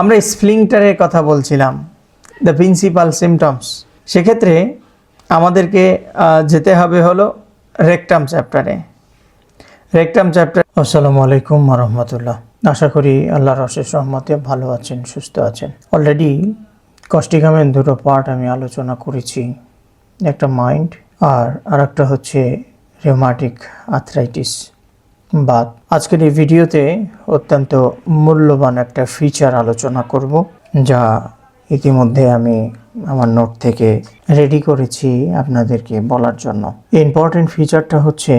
আমরা স্প্লিংটারের কথা বলছিলাম দ্য প্রিন্সিপাল সিমটমস সেক্ষেত্রে আমাদেরকে যেতে হবে হলো রেকটাম চ্যাপ্টারে রেকটাম চ্যাপ্টার আসসালামু আলাইকুম রহমতুল্লাহ। আশা করি আল্লাহর অশেষ রহমতে ভালো আছেন, সুস্থ আছেন। অলরেডি কষ্টিকামের দুটো পার্ট আমি আলোচনা করেছি, একটা মাইন্ড আর আরেকটা হচ্ছে রেমাটিক আথরাইটিস বাদ। আজকের এই ভিডিওতে অত্যন্ত মূল্যবান একটা ফিচার আলোচনা করব, যা ইতিমধ্যে আমি আমার নোট থেকে রেডি করেছি আপনাদেরকে বলার জন্য। ইম্পর্টেন্ট ফিচারটা হচ্ছে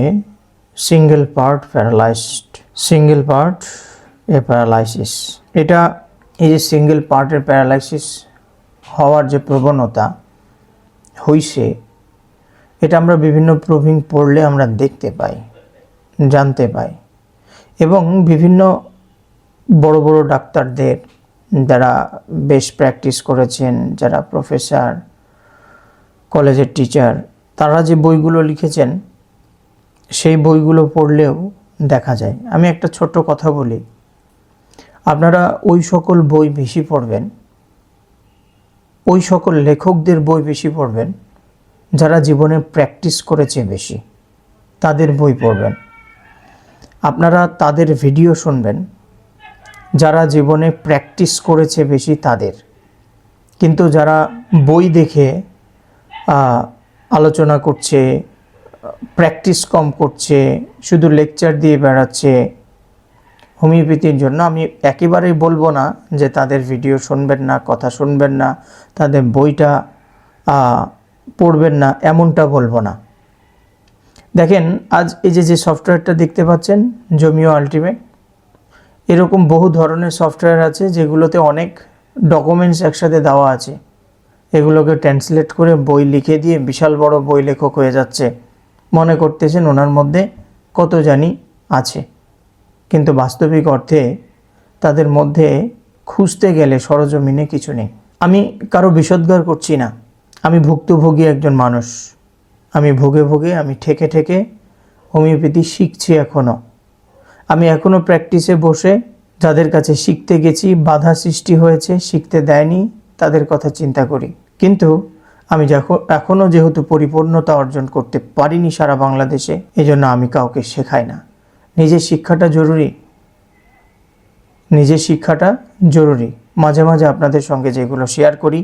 single part paralysed single part এ প্যারালাইসিস এটা এই যে সিঙ্গেল পার্টের প্যারালাইসিস হওয়ার যে প্রবণতা হইছে, এটা আমরা বিভিন্ন প্রভিং পড়লে আমরা দেখতে পাই। জানতে পাই এবং বিভিন্ন বড় বড় ডাক্তারদের যারা বেশ প্র্যাকটিস করেছেন, যারা প্রফেসর কলেজের টিচার তারা যে বইগুলো লিখেছেন, সেই বইগুলো পড়লেও দেখা যায়। আমি একটা ছোট্ট কথা বলি। আপনারা ওই সকল বই বেশি পড়বেন, ওই সকল লেখকদের বই বেশি পড়বেন, যারা জীবনে প্র্যাকটিস করেছে বেশি, তাদের বই পড়বেন। আপনারা তাদের ভিডিও শুনবেন। যারা জীবনে প্র্যাকটিস করেছে বেশি তাদের। কিন্তু যারা বই দেখে আলোচনা করছে, প্র্যাকটিস কম করছে, শুধু লেকচার দিয়ে বেড়াচ্ছে, হোমিওপ্যাথির জন্য, আমি একেবারেই বলব না যে তাদের ভিডিও শুনবেন না, কথা শুনবেন না, তাদের বইটা পড়বেন না, এমনটা বলব না। দেখেন, আজ এই যে যে সফটওয়্যারটা দেখতে পাচ্ছেন জমিও আলটিমেট এরকম বহু ধরনের সফটওয়্যার আছে যেগুলোতে অনেক ডকুমেন্টস একসাথে দেওয়া আছে। এগুলোকে ট্রান্সলেট করে বই লিখে দিয়ে বিশাল বড় বই লেখক হয়ে যাচ্ছে। মনে করতেছেন ওনার মধ্যে কত জানি আছে। কিন্তু বাস্তবিক অর্থে তাদের মধ্যে খুঁজতে গেলে সরজমিনে কিছু নেই। আমি কারও বিষোদ্গার করছি না। আমি ভুক্তভোগী একজন মানুষ। আমি ভোগে ভোগে, আমি ঠেকে ঠেকে হোমিওপ্যাথি শিখছি এখনও আমি এখনও প্র্যাকটিসে বসে যাদের কাছে শিখতে গেছি, বাধা সৃষ্টি হয়েছে, শিখতে দেয়নি, তাদের কথা চিন্তা করি। কিন্তু আমি যখন এখনও যেহেতু পরিপূর্ণতা অর্জন করতে পারিনি সারা বাংলাদেশে, এজন্য আমি কাউকে শেখাই না। নিজের শিক্ষাটা জরুরি। নিজের শিক্ষাটা জরুরি। মাঝে মাঝে আপনাদের সঙ্গে যেগুলো শেয়ার করি,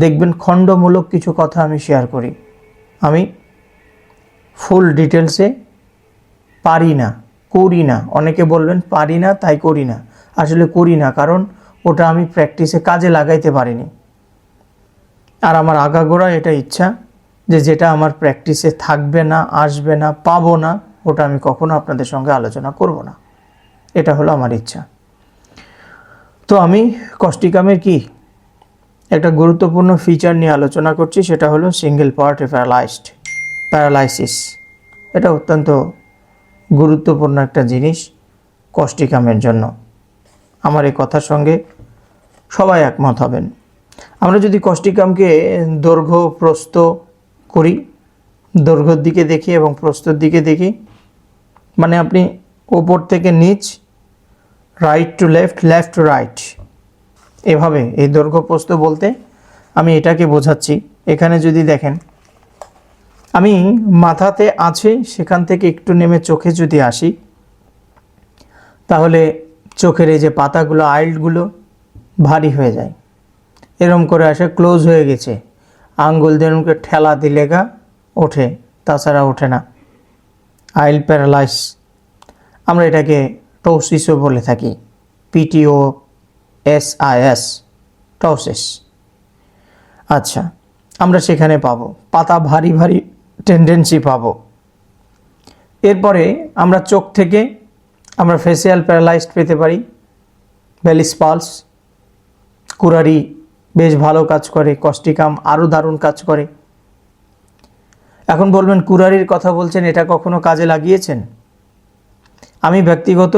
দেখবেন খণ্ডমূলক কিছু কথা আমি শেয়ার করি। আমি ফুল ডিটেলসে পারি না, করি না। অনেকে বলবেন, পারি না, তাই করি না। আসলে করি না, কারণ ওটা আমি প্র্যাকটিসে কাজে লাগাইতে পারিনি। আর আমার আগাগোড়া এটা ইচ্ছা যে যেটা আমার প্র্যাকটিসে থাকবে না, আসবে না, পাবো না, ওটা আমি কখনো আপনাদের সঙ্গে আলোচনা করব না। এটা হলো আমার ইচ্ছা। তো আমি কষ্টিকামের কি একটা গুরুত্বপূর্ণ ফিচার নিয়ে আলোচনা করছি, সেটা হলো সিঙ্গেল পার্ট প্যারালাইসড প্যারালাইসিস এটা অত্যন্ত গুরুত্বপূর্ণ একটা জিনিস কষ্টিকামের জন্য। আমার এই কথার সঙ্গে সবাই একমত হবেন। আমরা যদি কষ্টিকামকে দৈর্ঘ্য, প্রস্থ করি, দৈর্ঘ্যর দিকে দেখি এবং প্রস্তর দিকে দেখি মানে আপনি ওপর থেকে নিচ right to left left to right এভাবে, এই দৈর্ঘ্য প্রস্থ বলতে আমি এটাকে বোঝাচ্ছি। এখানে যদি দেখেন, আমি মাথাতে আছে, সেখান থেকে একটু নেমে চোখে যদি আসি, তাহলে চোখের এই যে পাতাগুলো আইল্ডগুলো ভারী হয়ে যায়। এরম করে আসে, ক্লোজ হয়ে গেছে। আঙ্গুল দিয়ে ঠেলা দিলে গা ওঠে, তাছাড়া ওঠে না। আইল প্যারালাইস, আমরা এটাকে টৌসিসও বলে থাকি, পিটিও এস আই এস টৌসিস আচ্ছা আমরা সেখানে পাবো। পাতা ভারী ভারী টেন্ডেন্সি পাবো। এরপরে আমরা চোখ থেকে আমরা ফেসিয়াল প্যারালাইজড পেতে পারি। ভ্যালিস পালস কুরারি বেশ ভালো কাজ করে কষ্টিকাম আরও দারুণ কাজ করে। এখন বলবেন কুরারির কথা বলছেন, এটা কখনো কাজে লাগিয়েছেন? আমি ব্যক্তিগত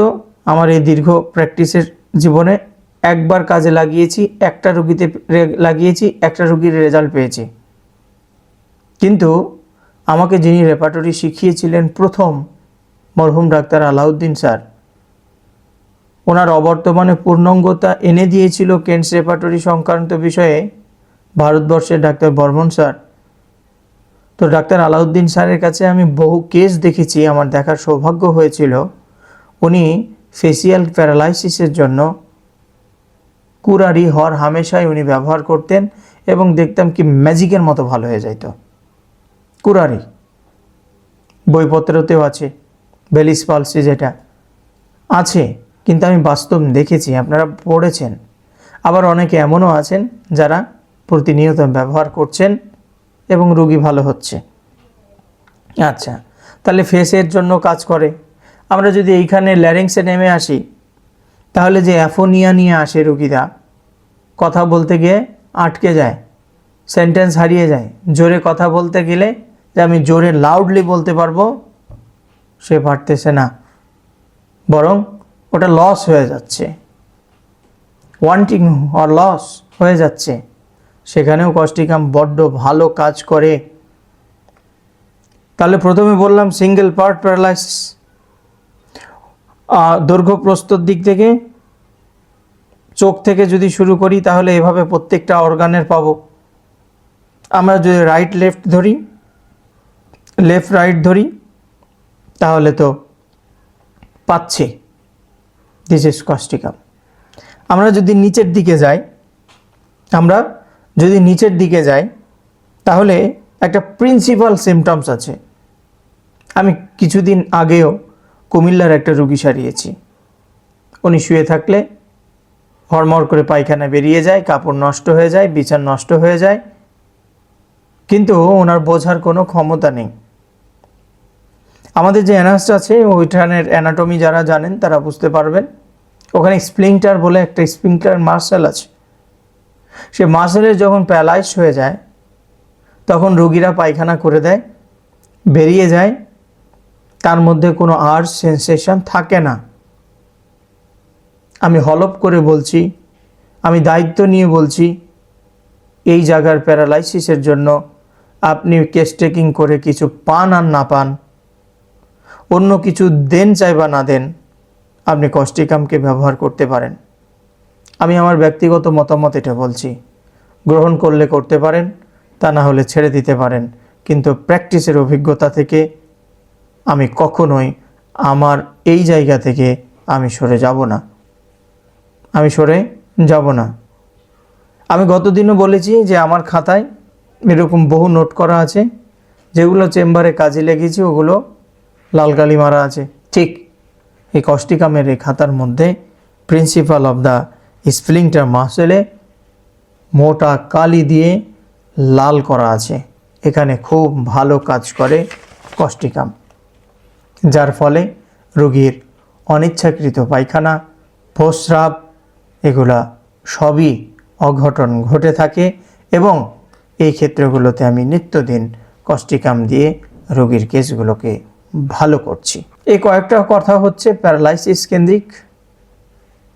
আমার এই দীর্ঘ প্র্যাকটিসের জীবনে একবার কাজে লাগিয়েছি, একটা রুগীতে লাগিয়েছি, একটা রুগীর রেজাল্ট পেয়েছি। কিন্তু আমাকে যিনি রেপার্টরি শিখিয়েছিলেন প্রথম মরহুম ডাক্তার আলাউদ্দিন স্যার, ওনার অবর্তমানে পূর্ণাঙ্গতা এনে দিয়েছিল কেন্স রেপার্টরি সংক্রান্ত বিষয়ে ভারতবর্ষের ডাক্তার বর্মন স্যার। তো ডাক্তার আলাউদ্দিন স্যারের কাছে আমি বহু কেস দেখেছি, আমার দেখার সৌভাগ্য হয়েছিল। উনি ফেসিয়াল প্যারালাইসিসের জন্য কুরারি হর হামেশাই উনি ব্যবহার করতেন এবং দেখতাম কি ম্যাজিকের মতো ভালো হয়ে যাইত। কুরারি। বইপত্রতেও আছে, বেলিস পালসি যেটা। আছে, কিন্তু আমি বাস্তব দেখেছি, আপনারা পড়েছেন। আবার অনেকে এমনও আছেন যারা প্রতিনিয়ত ব্যবহার করছেন এবং রুগী ভালো হচ্ছে। আচ্ছা তাহলে ফেসের জন্য কাজ করে। আমরা যদি এইখানে ল্যারিংসে নেমে আসি তাহলে যে অ্যাফোনিয়া নিয়ে আসে রুগীরা, কথা বলতে গিয়ে আটকে যায় সেন্টেন্স হারিয়ে যায়। জোরে কথা বলতে গেলে যে আমি জোরে লাউডলি বলতে পারব, সে পারতেছে না। বরং ওটা লস হয়ে যাচ্ছে। ওয়ান্টিং অর লস হয়ে যাচ্ছে। সেখানেও কস্টিকাম বড্ড ভালো কাজ করে। তাহলে প্রথমে বললাম সিঙ্গেল পার্ট প্যারালাইসিস দৈর্ঘ্য প্রস্তর দিক থেকে, চোখ থেকে যদি শুরু করি, তাহলে এভাবে প্রত্যেকটা অর্গানের পাবো। আমরা যদি রাইট লেফট ধরি লেফট রাইট ধরি, তাহলে তো পাচ্ছি। দিস ইজ কস্টিকাম আমরা যদি নিচের দিকে যাই, আমরা যদি নিচের দিকে যাই, তাহলে একটা প্রিন্সিপাল সিমটমস আছে। আমি কিছুদিন আগেও কুমিল্লার একটা রুগী সারিয়েছি। উনি শুয়ে থাকলে হরমর করে পায়খানা বেরিয়ে যায়, কাপড় নষ্ট হয়ে যায়, বিছান নষ্ট হয়ে যায়। কিন্তু ওনার বোঝার কোনো ক্ষমতা নেই। আমাদের যে অ্যানাস্ট আছে, ওইখানের অ্যানাটমি যারা জানেন, তারা বুঝতে পারবেন। ওখানে স্প্লিংটার বলে একটা স্প্লিংটার মার্শাল আছে। সে মার্শালের যখন প্যালাইজ হয়ে যায়, তখন রুগীরা পায়খানা করে দেয়, বেরিয়ে যায় তার মধ্যে কোনো আর সেন্সেশন থাকে না। আমি হলপ করে বলছি, আমি দায়িত্ব নিয়ে বলছি, এই জায়গার প্যারালাইসিসের জন্য আপনি কেস টেকিং করে কিছু পান আর না পান, অন্য কিছু দেন চাই বা না দেন, আপনি কস্টিকামকে ব্যবহার করতে পারেন। আমি আমার ব্যক্তিগত মতামত এটা বলছি। গ্রহণ করলে করতে পারেন, তা না হলে ছেড়ে দিতে পারেন। কিন্তু প্র্যাকটিসের অভিজ্ঞতা থেকে আমি কখনোই আমার এই জায়গা থেকে আমি সরে যাব না। আমি সরে যাব না। আমি গতদিনও বলেছি যে আমার খাতায় এরকম বহু নোট করা আছে, যেগুলো চেম্বারে কাজে লেগেছে, ওগুলো লাল কালি মারা আছে। ঠিক এই কষ্টিকামের এই খাতার মধ্যে প্রিন্সিপাল অফ দ্য স্প্লিংটার মাসেলে মোটা কালি দিয়ে লাল করা আছে। এখানে খুব ভালো কাজ করে কষ্টিকাম। যার ফলে রোগীর অনিচ্ছাকৃত পায়খানা, প্রস্রাব এগুলা সবই অঘটন ঘটে থাকে এবং এই ক্ষেত্রগুলোতে আমি নিত্যদিন কষ্টিকাম দিয়ে রোগীর কেসগুলোকে ভালো করছি। এই কয়েকটা কথা হচ্ছে প্যারালাইসিস কেন্দ্রিক,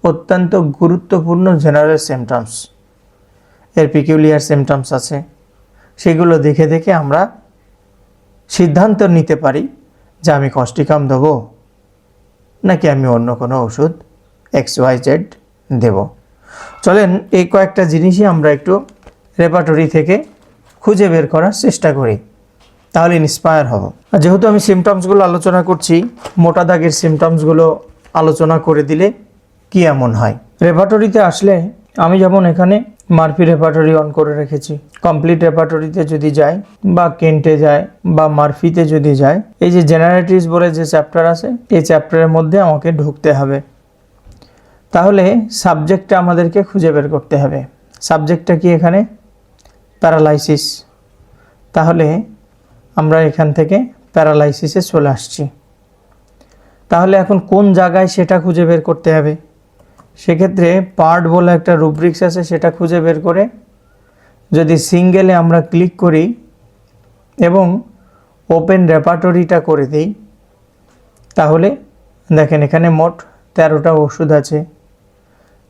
অত্যন্ত গুরুত্বপূর্ণ জেনারেল সিমটমস এর পিকিউলিয়ার সিমটমস আছে। সেগুলো দেখে দেখে আমরা সিদ্ধান্ত নিতে পারি যে আমি কষ্টিকাম দেবো, নাকি আমি অন্য কোনো ওষুধ এক্স ওয়াই জেড দেব? চলেন, এই কয়েকটা জিনিসই আমরা একটু রেপার্টরি থেকে খুঁজে বের করার চেষ্টা করি, তাহলে ইন্সপায়ার হব। যেহেতু আমি সিমটমসগুলো আলোচনা করছি, মোটা দাগের সিমটমসগুলো আলোচনা করে দিলে কি এমন হয়? রেপার্টরিতে আসলে আমি যেমন এখানে মারফি রেপার্টরি অন করে রেখেছি। কমপ্লিট রেপার্টরিতে যদি যাই বা কেন্টে যায়, বা মারফিতে যদি যায়, এই যে জেনারেটিভস বলে যে চ্যাপ্টার আছে, এই চ্যাপ্টারের মধ্যে আমাকে ঢুকতে হবে। তাহলে সাবজেক্টটা আমাদেরকে খুঁজে বের করতে হবে। সাবজেক্টটা কি এখানে? প্যারালাইসিস তাহলে আমরা এখান থেকে প্যারালাইসিসে চলে আসছি। তাহলে এখন কোন জায়গায় সেটা খুঁজে বের করতে হবে? সেক্ষেত্রে পার্ট বলে একটা রুব্রিক্স আছে, সেটা খুঁজে বের করে যদি সিঙ্গেলে আমরা ক্লিক করি এবং ওপেন রেপার্টরিটা করে দিই, তাহলে দেখেন এখানে মোট তেরোটা ওষুধ আছে।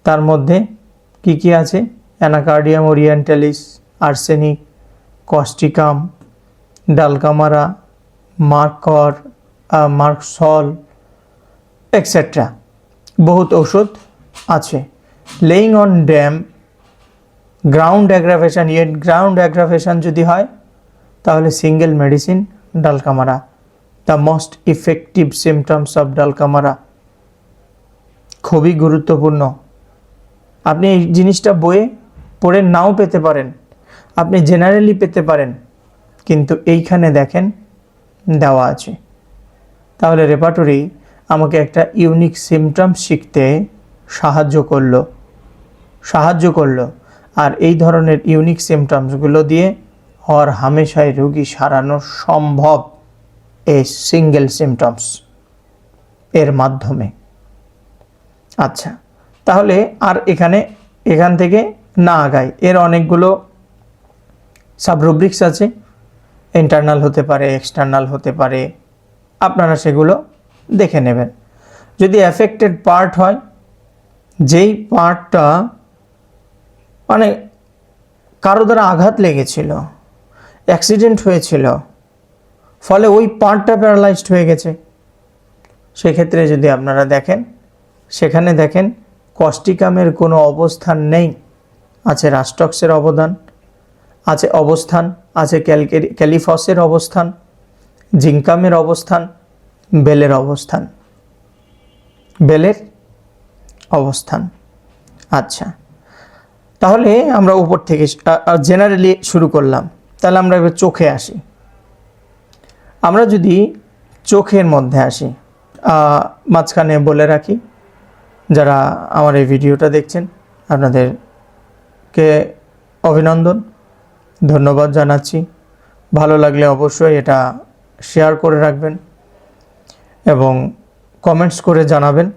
তার মধ্যে কি কি আছে? Anacardium orientalis arsenic causticum dulcamara merc merc sol etcetera বহুত ওষুধ আছে। Lying on damp ground aggravation ইয়ে গ্রাউন্ড অ্যাগ্রাভেশন যদি হয়, তাহলে single medicine dulcamara. The most effective symptoms of dulcamara. খুবই গুরুত্বপূর্ণ। আপনি এই জিনিসটা বইয়ে পড়ে নাও পেতে পারেন। আপনি জেনারেলি পেতে পারেন। কিন্তু এইখানে দেখেন, দেওয়া আছে। তাহলে রেপার্টরি আমাকে একটা ইউনিক সিমটম শিখতে সাহায্য করল। সাহায্য করল। আর এই ধরনের ইউনিক সিমটমসগুলো দিয়ে হর হামেশাই রোগী সারানো সম্ভব। এই সিঙ্গেল সিমটমস এর মাধ্যমে। আচ্ছা তাহলে আর এখানে, এখান থেকে না আগায়। এর অনেকগুলো সাবরুব্রিক্স আছে। ইন্টারনাল হতে পারে এক্সটার্নাল হতে পারে। আপনারা সেগুলো দেখে নেবেন। যদি অ্যাফেক্টেড পার্ট হয় যেই পার্টটা মানে কারও দ্বারা আঘাত লেগেছিল অ্যাক্সিডেন্ট হয়েছিল, ফলে ওই পার্টটা প্যারালাইজড হয়ে গেছে। সেক্ষেত্রে যদি আপনারা দেখেন, সেখানে দেখেন কস্টিকামের কোনো অবস্থান নেই। আছে রাস্টক্সের অবদান, আছে অবস্থান, আছে ক্যালিফসের অবস্থান জিঙ্কামের অবস্থান, বেলের অবস্থান। বেলের অবস্থান। আচ্ছা। তাহলে আমরা উপর থেকে জেনারেলি শুরু করলাম। তাহলে আমরা এবার চোখে আসি। আমরা যদি চোখের মধ্যে আসি মাঝখানে বলে রাখি, যারা আমার এই ভিডিওটা দেখছেন, আপনাদেরকে অভিনন্দন, ধন্যবাদ জানাচ্ছি। ভালো লাগলে অবশ্যই এটা শেয়ার করে রাখবেন এবং কমেন্টস করে জানাবেন।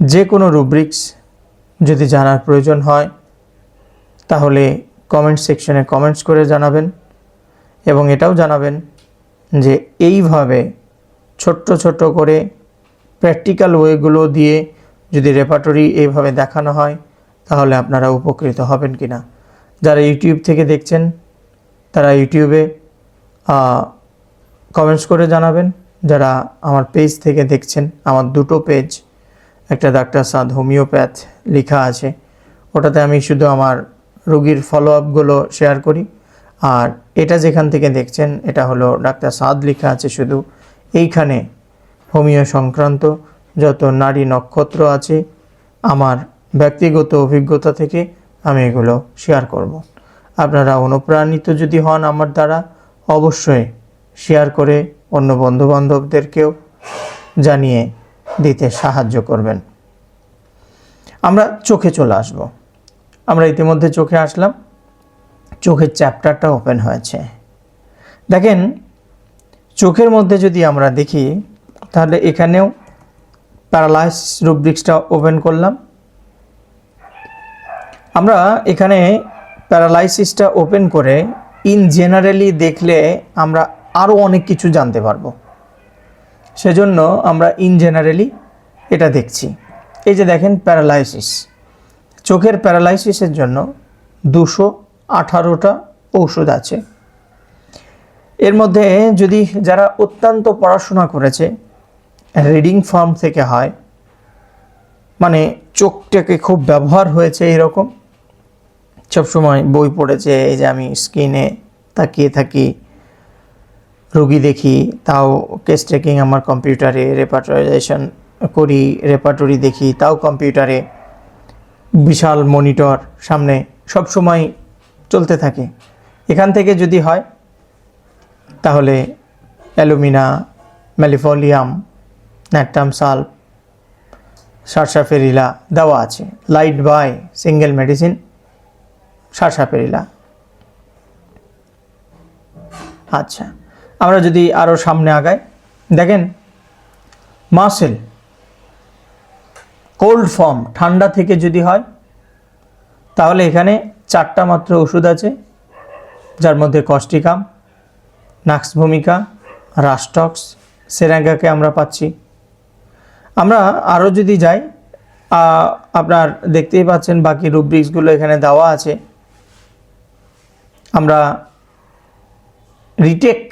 যে কোনো রুব্রিক্স যদি জানার প্রয়োজন হয়, তাহলে কমেন্ট সেকশনে কমেন্টস করে জানাবেন এবং এটাও জানাবেন যে এইভাবে ছোট্ট ছোট্ট করে প্র্যাকটিক্যাল ওয়েগুলো দিয়ে যদি রেপার্টরি এইভাবে দেখানো হয়, তাহলে আপনারা উপকৃত হবেন কি না যারা ইউটিউব থেকে দেখছেন, তারা ইউটিউবে কমেন্টস করে জানাবেন। যারা আমার পেজ থেকে দেখছেন, আমার দুটো পেজ একটা ডাক্তার সাদ হোমিওপ্যাথ লেখা আছে। ওটাতে আমি শুধু আমার রোগীর ফলো আপগুলো শেয়ার করি। আর এটা যেখান থেকে দেখছেন, এটা হলো ডাক্তার সাদ লেখা আছে শুধু। এইখানে হোমিও সংক্রান্ত যত নারী নক্ষত্র আছে, আমার ব্যক্তিগত অভিজ্ঞতা থেকে আমি এগুলো শেয়ার করব। আপনারা অনুপ্রাণিত যদি হন আমার দ্বারা, অবশ্যই শেয়ার করে অন্য বন্ধুবান্ধবদেরকেও জানিয়ে দিতে সাহায্য করবেন। আমরা চোখে চলে আসব। আমরা ইতিমধ্যে চোখে আসলাম। চোখের চ্যাপ্টারটা ওপেন হয়েছে। দেখেন, চোখের মধ্যে যদি আমরা দেখি, তাহলে এখানেও প্যারালাইস রুব্রিক্সটা ওপেন করলাম। আমরা এখানে প্যারালাইসিসটা ওপেন করে, ইন জেনারেলি দেখলে আমরা আরও অনেক কিছু জানতে পারব। সেজন্য আমরা ইন জেনারেলি এটা দেখছি। এই যে দেখেন প্যারালাইসিস চোখের প্যারালাইসিসের জন্য দুশো আঠারোটা ঔষধ আছে। এর মধ্যে যদি যারা অত্যন্ত পড়াশোনা করেছে রিডিং ফর্ম থেকে হয় মানে চোখটাকে খুব ব্যবহার হয়েছে এরকম, সবসময় বই পড়েছে, এই যে আমি স্ক্রিনে তাকিয়ে থাকি রুগী দেখি, তাও কেস টেকিং আমার কম্পিউটারে রেপার্টারাইজেশন করি রেপার্টরি দেখি, তাও কম্পিউটারে বিশাল মনিটর সামনে সব সময় চলতে থাকে। এখান থেকে যদি হয়, তাহলে অ্যালুমিনা, ম্যালিফোলিয়াম, ন্যাকটাম সাল সারসাফেরিলা দেওয়া আছে। Light by single medicine sarsaparilla আচ্ছা। আমরা যদি আরও সামনে আগাই, দেখেন, মাসেল, কোল্ড ফর্ম, ঠান্ডা থেকে যদি হয়, তাহলে এখানে চারটা মাত্র ওষুধ আছে, যার মধ্যে কস্টিকাম নাক্স ভূমিকা রাস্টক্স সেরাঙ্গাকে আমরা পাচ্ছি। আমরা আরও যদি যাই আপনার দেখতেই পাচ্ছেন বাকি রুব্রিক্সগুলো এখানে দেওয়া আছে। আমরা রিটেক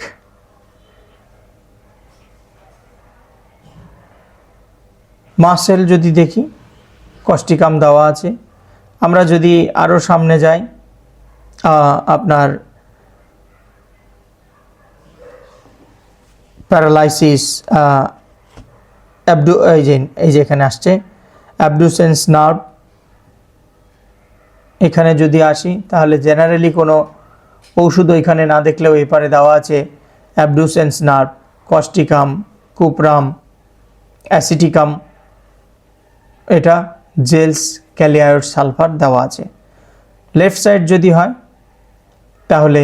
মাসেল যদি দেখি কস্টিকাম দেওয়া আছে। আমরা যদি আরও সামনে যাই আপনার প্যারালাইসিস অ্যাবডু, এই যে এই যে এখানে আসছে, অ্যাবডুসেন্স নার্ভ। এখানে যদি আসি, তাহলে জেনারেলি কোনো ওষুধ এখানে না দেখলেও এপারে দেওয়া আছে, abducens nerve causticum cuprum, aceticum. এটা জেলস ক্যালিয়ার সালফার দেওয়া আছে। লেফট সাইড যদি হয়, তাহলে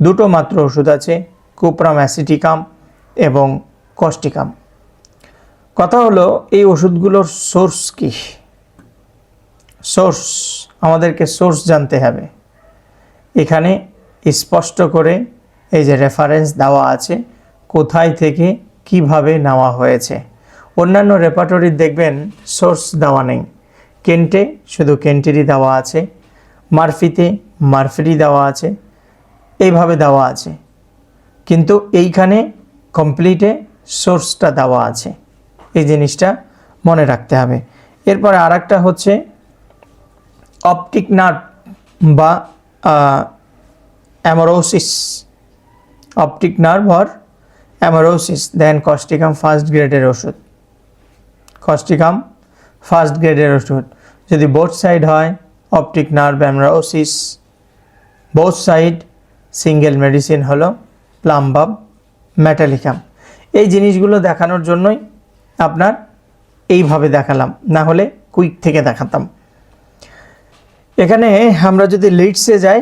দুটো মাত্র ওষুধ আছে, কুপ্রাম অ্যাসিটিকাম এবং কস্টিকাম কথা হলো, এই ওষুধগুলোর সোর্স কি? সোর্স, আমাদেরকে সোর্স জানতে হবে। এখানে স্পষ্ট করে এই যে রেফারেন্স দেওয়া আছে, কোথায় থেকে কীভাবে নেওয়া হয়েছে। অন্যান্য রেপার্টরির দেখবেন সোর্স দেওয়া নেই। কেন্টে শুধু কেন্টেরই দেওয়া আছে। মারফিতে মারফিরই দেওয়া আছে। এইভাবে দেওয়া আছে। কিন্তু এইখানে কমপ্লিটে সোর্সটা দেওয়া আছে। এই জিনিসটা মনে রাখতে হবে। এরপরে আর হচ্ছে অপটিক নার্ভ বা amaurosis optic nerve or amaurosis then causticum first গ্রেডের ওষুধ। কস্টিকাম ফার্স্ট গ্রেডের ওষুধ। যদি বোথ সাইড হয় optic nerve amaurosis both side single medicine হলো প্লাম্বাব মেটালিকাম এই জিনিসগুলো দেখানোর জন্যই আপনার এইভাবে দেখালাম, না হলে কুইক থেকে দেখাতাম। এখানে আমরা যদি লিডসে যাই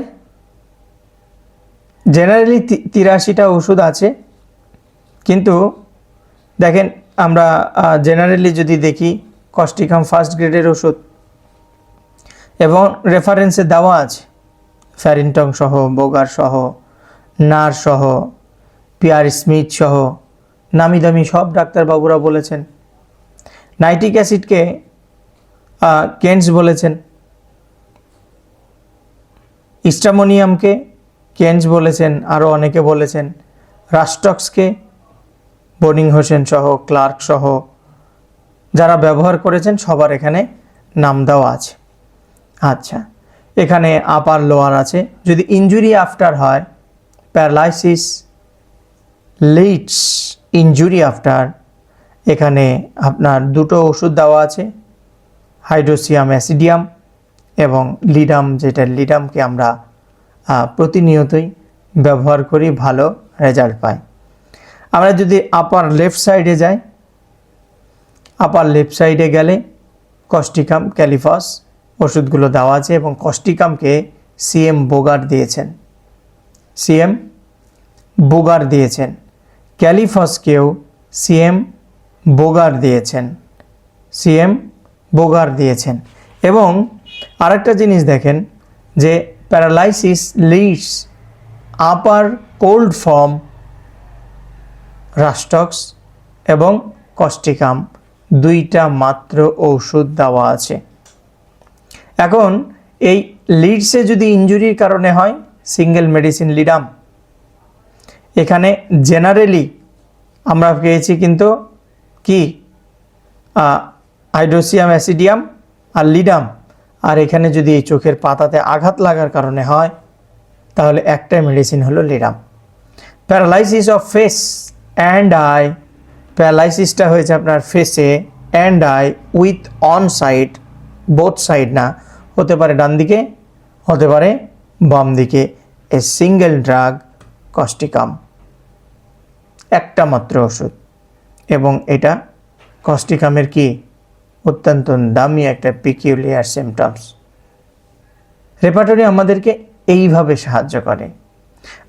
জেনারেলি তিরাশিটা ওষুধ আছে, কিন্তু দেখেন আমরা জেনারেলি যদি দেখি কস্টিকাম ফার্স্ট গ্রেডের ওষুধ এবং রেফারেন্সে দেওয়া আছে। ফ্যারিনটং সহ বোগার সহ নার সহ পিয়ার স্মিথ সহ, নামি দামি সব ডাক্তারবাবুরা বলেছেন। নাইট্রিক অ্যাসিডকে কেন্টস বলেছেন। ইস্টামোনিয়ামকে কেন্স বলেছেন আরও অনেকে বলেছেন। রাস্টক্সকে বনিং হোসেন সহ, ক্লার্ক সহ, যারা ব্যবহার করেছেন সবার এখানে নাম দেওয়া আছে। আচ্ছা এখানে আপার লোয়ার আছে। যদি ইঞ্জুরি আফটার হয় প্যারালাইসিস লিডস ইঞ্জুরি আফটার এখানে আপনার দুটো ওষুধ দেওয়া আছে হাইড্রোসিয়াম অ্যাসিডিয়াম এবং লিডাম যেটা লিডামকে আমরা প্রতিনিয়তই ব্যবহার করি, ভালো রেজাল্ট পাই আমরা যদি আপার লেফট সাইডে যাই আপার লেফট সাইডে গেলে কস্টিকাম ক্যালিফাস ওষুধগুলো দেওয়া আছে এবং কস্টিকামকে সিএম বোগার দিয়েছেন। সিএম বোগার দিয়েছেন। ক্যালিফাসকেও সিএম বোগার দিয়েছেন। সিএম বোগার দিয়েছেন। এবং আরেকটা জিনিস দেখেন যে paralysis lids upper cold form rhus tox এবং কস্টিকাম দুইটা মাত্র ঔষধ দেওয়া আছে। এখন এই লিডসে যদি ইঞ্জুরির কারণে হয়, সিঙ্গেল মেডিসিন লিডাম। এখানে জেনারেলি আমরা পেয়েছি কিন্তু কি? হাইড্রোসিয়াম অ্যাসিডিয়াম আর লিডাম। আর এখানে যদি এই চোখের পাতাতে আঘাত লাগার কারণে হয়, তাহলে একটাই মেডিসিন হলো ledum. Paralysis of face. And eye প্যারালাইসিসটা হয়েছে আপনার ফেসে and eye with one side both side না, হতে পারে ডান দিকে, হতে পারে বাম দিকে। এ সিঙ্গেল ড্রাগ কস্টিকাম একটা মাত্র ওষুধ। এবং এটা কস্টিকামের কি? অত্যন্ত দামি একটা পিকিউলিয়ার সিমটমস রেপার্টরি আমাদেরকে এইভাবে সাহায্য করে।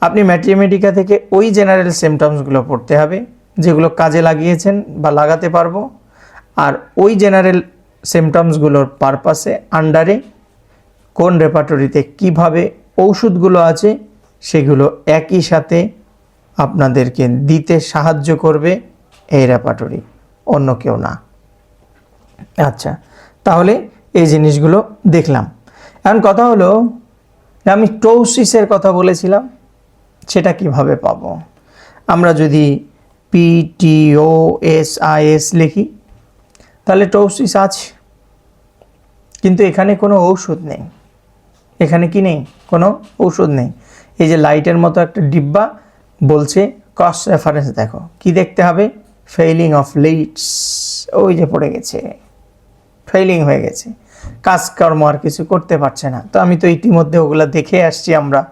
আপনি ম্যাট্রিমেটিকা থেকে ওই জেনারেল সিমটমসগুলো পড়তে হবে, যেগুলো কাজে লাগিয়েছেন বা লাগাতে পারব। আর ওই জেনারেল সিমটমসগুলোর পারপাসে আন্ডারে কোন রেপার্টরিতে কীভাবে ঔষধগুলো আছে, সেগুলো একই সাথে আপনাদেরকে দিতে সাহায্য করবে এই রেপার্টরি অন্য কেউ না। আচ্ছা তাহলে এই জিনিসগুলো দেখলাম। এখন কথা হলো, আমি টোসিসের কথা বলেছিলাম। সেটা কীভাবে পাব? আমরা যদি পিটিও এস আই এস লিখি, তাহলে টৌসিস আছে। কিন্তু এখানে কোনো ঔষধ নেই। এখানে কি নেই? কোনো ঔষধ নেই। এই যে লাইটের মতো একটা ডিব্বা বলছে কস্ট রেফারেন্স দেখো। কি দেখতে হবে? ফেইলিং অফ লিডস ওই যে পড়ে গেছে। ফেইলিং হয়ে গেছে। কাজকর্ম আর কিছু করতে পারছে না। তো আমি তো ইতিমধ্যে ওগুলো দেখে আসছি আমরা,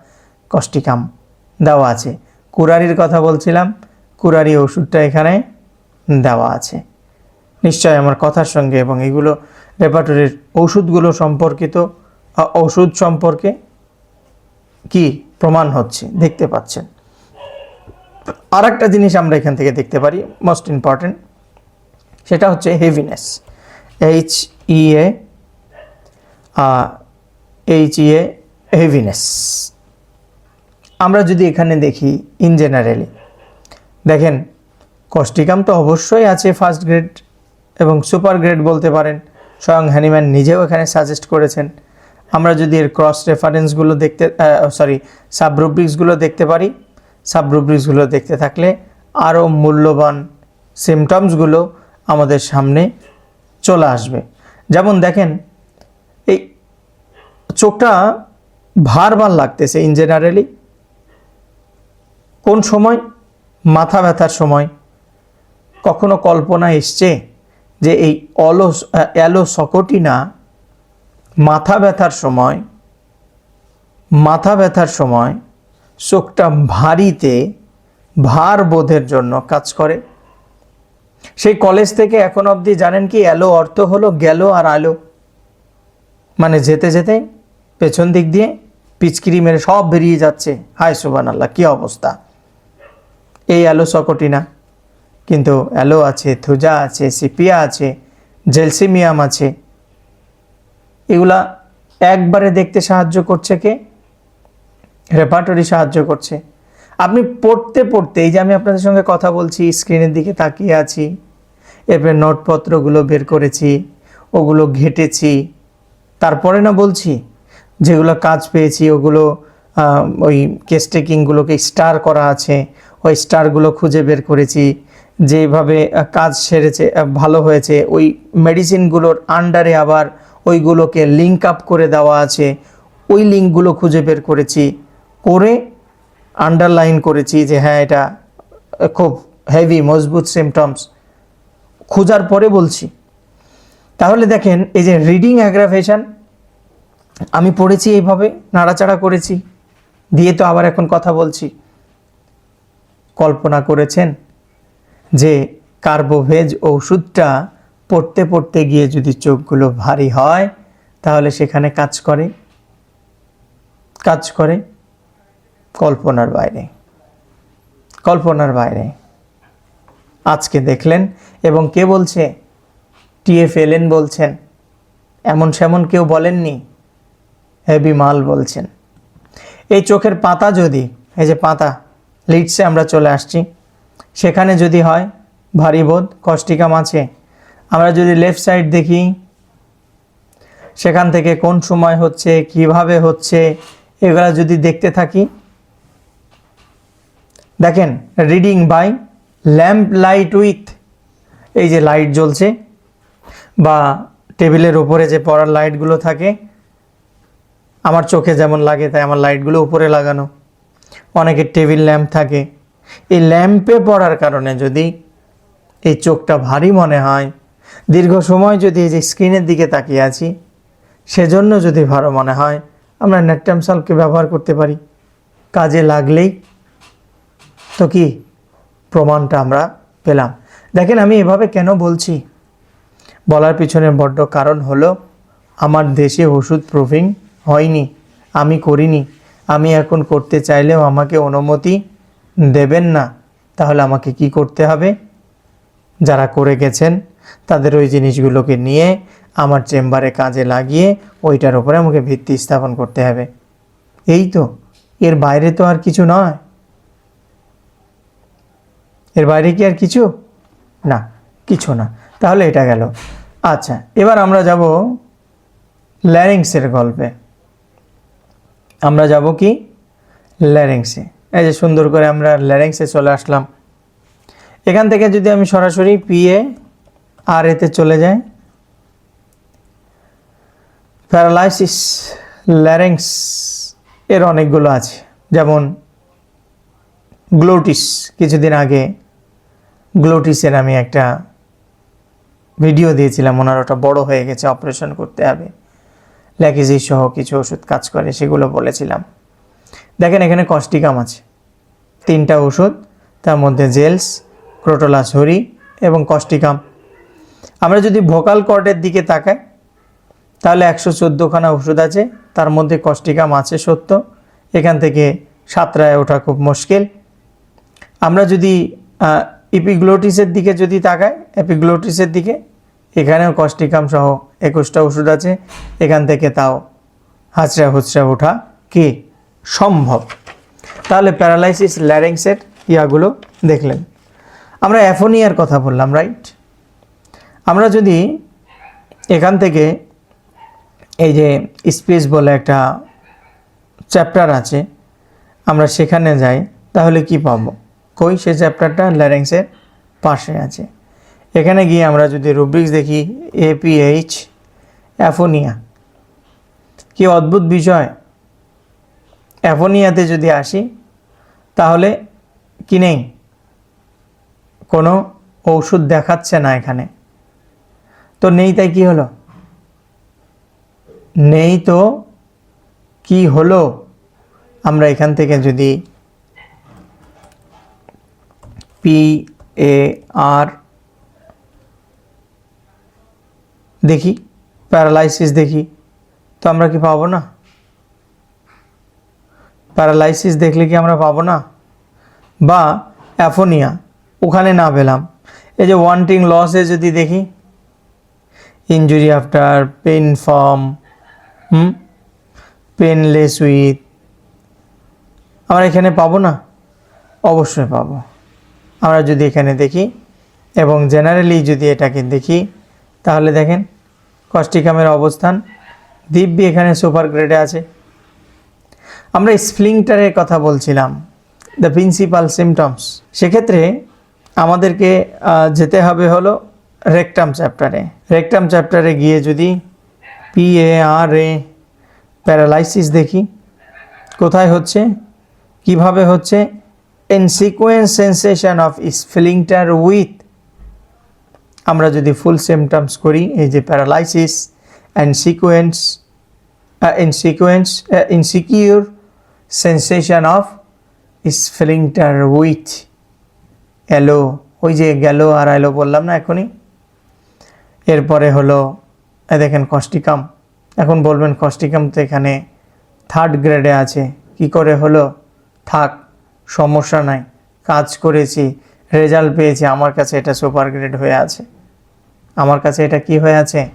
কষ্টিকাম। দেওয়া আছে। কুরারির কথা বলছিলাম, কুরারি ওষুধটা এখানে দেওয়া আছে। নিশ্চয় আমার কথার সঙ্গে এবং এগুলো রেপার্টরির ওষুধগুলো সম্পর্কিত ওষুধ সম্পর্কে কি প্রমাণ হচ্ছে দেখতে পাচ্ছেন। আর একটা জিনিস আমরা এখান থেকে দেখতে পারি মোস্ট ইম্পর্টেন্ট সেটা হচ্ছে heaviness H E A H E A heaviness আমরা যদি এখানে দেখি ইন জেনারেলি দেখেন কস্টিকাম তো অবশ্যই আছে ফার্স্ট গ্রেড এবং সুপার গ্রেড বলতে পারেন, স্বয়ং হ্যানিম্যান নিজেও এখানে সাজেস্ট করেছেন। আমরা যদি এর ক্রস রেফারেন্সগুলো দেখতে সরি সাবরুব্রিক্সগুলো দেখতে পারি সাবরুব্রিক্সগুলো দেখতে থাকলে আরও মূল্যবান সিমটমসগুলো আমাদের সামনে চলে আসবে। যেমন দেখেন, এই চোখটা ভার ভার লাগতেছে ইন জেনারেলি কোন সময়? মাথা ব্যথার সময়। কখনো কল্পনা এসছে যে এই অলো অ্যালো সকটিনা মাথা ব্যথার সময়, মাথা ব্যথার সময় চোখটা ভারীতে ভার বোধের জন্য কাজ করে। সেই কলেজ থেকে এখন অবধি জানেন কি অ্যালো অর্থ হলো গেল আর আলো। মানে যেতে যেতে পেছন দিক দিয়ে পিচকিরি মেরে সব বেরিয়ে যাচ্ছে। হায় সুবান আল্লাহ কী অবস্থা? এই অ্যালো সকটিনা কিন্তু অ্যালো আছে থুজা আছে, সিপিয়া আছে, জেলসিমিয়াম আছে। এগুলা একবারে দেখতে সাহায্য করছে কে? রেপার্টরি সাহায্য করছে। আপনি পড়তে পড়তে, এই যে আমি আপনাদের সঙ্গে কথা বলছি, স্ক্রিনের দিকে তাকিয়ে আছি, এরপরে নোটপত্রগুলো বের করেছি, ওগুলো ঘেটেছি, তারপরে না বলছি, যেগুলো কাজ পেয়েছি, ওগুলো ওই কেস টেকিংগুলোকে স্টার করা আছে ওই স্টারগুলো খুঁজে বের করেছি, যেভাবে কাজ সেরেছে ভালো হয়েছে। ওই মেডিসিনগুলোর আন্ডারে আবার ওইগুলোকে লিঙ্ক আপ করে দেওয়া আছে। ওই লিঙ্কগুলো খুঁজে বের করেছি, করে আন্ডারলাইন করেছি যে হ্যাঁ এটা খুব হেভি মজবুত সিমটমস খোঁজার পরে বলছি। তাহলে দেখেন, এই যে রিডিং অ্যাগ্রাভেশন আমি পড়েছি এইভাবে, নাড়াচাড়া করেছি। দিয়ে তো আবার এখন কথা বলছি। কল্পনা করেছেন যে কার্বোভেজ ওষুধটা পড়তে পড়তে গিয়ে যদি চোখগুলো ভারী হয়, তাহলে সেখানে কাজ করে। কাজ করে কল্পনার বাইরে। কল্পনার বাইরে। আজকে দেখলেন এবং কে বলছে? টিএফ এলেন বলছেন। এমন সেমন কেউ বলেননি। হেভি মাল বলছেন। এই চোখের পাতা যদি, এই যে পাতা লিডসে আমরা চলে আসছি। সেখানে যদি হয়, ভারী বোধ কষ্টিকাম আছে আমরা যদি লেফট সাইড দেখি, সেখান থেকে কোন সময় হচ্ছে, কীভাবে হচ্ছে, এগুলা যদি দেখতে থাকি। দেখেন reading by lamp light with এই যে লাইট জ্বলছে, বা টেবিলের উপরে যে পড়ার লাইটগুলো থাকে, আমার চোখে যেমন লাগে, তাই আমার লাইটগুলো উপরে লাগানো। অনেকের টেবিল ল্যাম্প থাকে। এই ল্যাম্পে পড়ার কারণে যদি এই চোখটা ভারী মনে হয়, দীর্ঘ সময় যদি এই যে স্ক্রিনের দিকে তাকিয়ে আছি, সেজন্য যদি ভালো মনে হয়, আমরা নেটটাম সালকে ব্যবহার করতে পারি। কাজে লাগলেই তো কি প্রমাণটা আমরা পেলাম। দেখেন, আমি এভাবে কেন বলছি? বলার পিছনে বড্ড কারণ হলো, আমার দেশে ওষুধ প্রুফিং হয়নি, আমি করিনি। আমি এখন করতে চাইলেও আমাকে অনুমতি দেবেন না, তাহলে আমাকে কি করতে হবে? যারা করে গেছেন, তাদের ওই জিনিসগুলোকে নিয়ে আমার চেম্বারে কাজে লাগিয়ে ওইটার উপরে আমাকে ভিত্তি স্থাপন করতে হবে। এই তো, এর বাইরে তো আর কিছু নয়। এর বাইরে কি আর কিছু? না কিছু না। তাহলে এটা গেল। আচ্ছা এবার আমরা যাব ল্যারিংসের গল্পে। আমরা যাব কি? ল্যারিংসে এই যে সুন্দর করে আমরা ল্যারিংসে চলে আসলাম। এখান থেকে যদি আমি সরাসরি পিএ আর এতে চলে যায় প্যারালাইসিস ল্যারেংস এর অনেকগুলো আছে। যেমন গ্লোটিস কিছুদিন আগে গ্লোটিসের আমি একটা ভিডিও দিয়েছিলাম। ওনার ওটা বড় হয়ে গেছে অপারেশন করতে হবে। ল্যাকিজি সহ কিছু ওষুধ কাজ করে, সেগুলো বলেছিলাম। দেখেন এখানে কস্টিকাম আছে। তিনটা ওষুধ, তার মধ্যে জেলস ক্রোটোলাস হরি এবং কস্টিকাম আমরা যদি ভোকাল কর্ডের দিকে তাকাই, তাহলে একশো চোদ্দোখানা ওষুধ আছে, তার মধ্যে কস্টিকাম আছে সত্য। এখান থেকে সাতটায় ওঠা খুব মুশকিল। আমরা যদি ইপিগ্লোটিসের দিকে যদি তাকাই এপিগ্লোটিসের দিকে এখানেও কস্টিকাম সহ একুশটা ওষুধ আছে, এখান থেকে তাও হাঁচড়া হুচড়া ওঠা কি সম্ভব? তাহলে প্যারালাইসিস ল্যারেংসের ইয়াগুলো দেখলেন। আমরা অ্যাফোনিয়ার কথা বললাম রাইট আমরা যদি এখান থেকে এই যে স্পেস বলে একটা চ্যাপ্টার আছে, আমরা সেখানে যাই, তাহলে কি পাবো? কই? সে চ্যাপ্টারটা ল্যারেংসের পাশে আছে। এখানে গিয়ে আমরা যদি রুব্রিক্স দেখি এপিএইচ অ্যাফোনিয়া কি অদ্ভুত বিষয়। অ্যাফোনিয়াতে যদি আসি, তাহলে কি নেই? কোনো ঔষধ দেখাচ্ছে না এখানে। তো নেই তাই কি হলো? নেই তো কি হলো? আমরা এখান থেকে যদি পি এ আর দেখি প্যারালাইসিস দেখি, তো আমরা কি পাবো না? প্যারালাইসিস দেখলে কি আমরা পাবো না? বা অ্যাফোনিয়া ওখানে না পেলাম। এই যে ওয়ান্টিং লসে যদি দেখি injury after pain form hmm? Painless with আমরা এখানে পাবো না? অবশ্যই পাবো। আমরা যদি এখানে দেখি, এবং জেনারেলি যদি এটাকে দেখি, তাহলে দেখেন কস্টিকামের অবস্থান। দিব্যি এখানে সুপার গ্রেডে আছে। আমরা স্প্লিংটারের কথা বলছিলাম দ্য প্রিন্সিপাল সিমটমস সেক্ষেত্রে আমাদেরকে যেতে হবে হলো রেকটাম চ্যাপ্টারে রেকটাম চ্যাপ্টারে গিয়ে যদি P A R A paralysis দেখি, কোথায় হচ্ছে, কীভাবে হচ্ছে in sequence sensation of splinter with আমরা যদি ফুল সিমটমস করি, এই যে paralysis and sequence in sequence insecure sensation of splinter with এলো ওই যে গেল আর এলো বললাম না এখনই। এরপরে হলো দেখেন কস্টিকাম এখন বলবেন কস্টিকাম তো এখানে থার্ড গ্রেডে আছে। কি করে হলো? থাক, সমস্যা নাই। কাজ করেছি। রেজাল্ট পেয়েছি, আমার কাছে এটা সুপার গ্রেড হয়ে আছে। আমার কাছে এটা কি হয়ে আছে?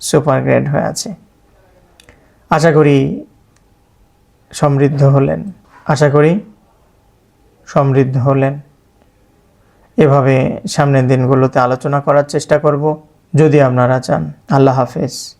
সুপার গ্রেড হয়ে আছে। আশা করি সমৃদ্ধ হলেন। আশা করি সমৃদ্ধ হলেন। এভাবে সামনের দিনগুলোতে আলোচনা করার চেষ্টা করব। যদি আপনারা চান, আল্লাহ হাফেজ।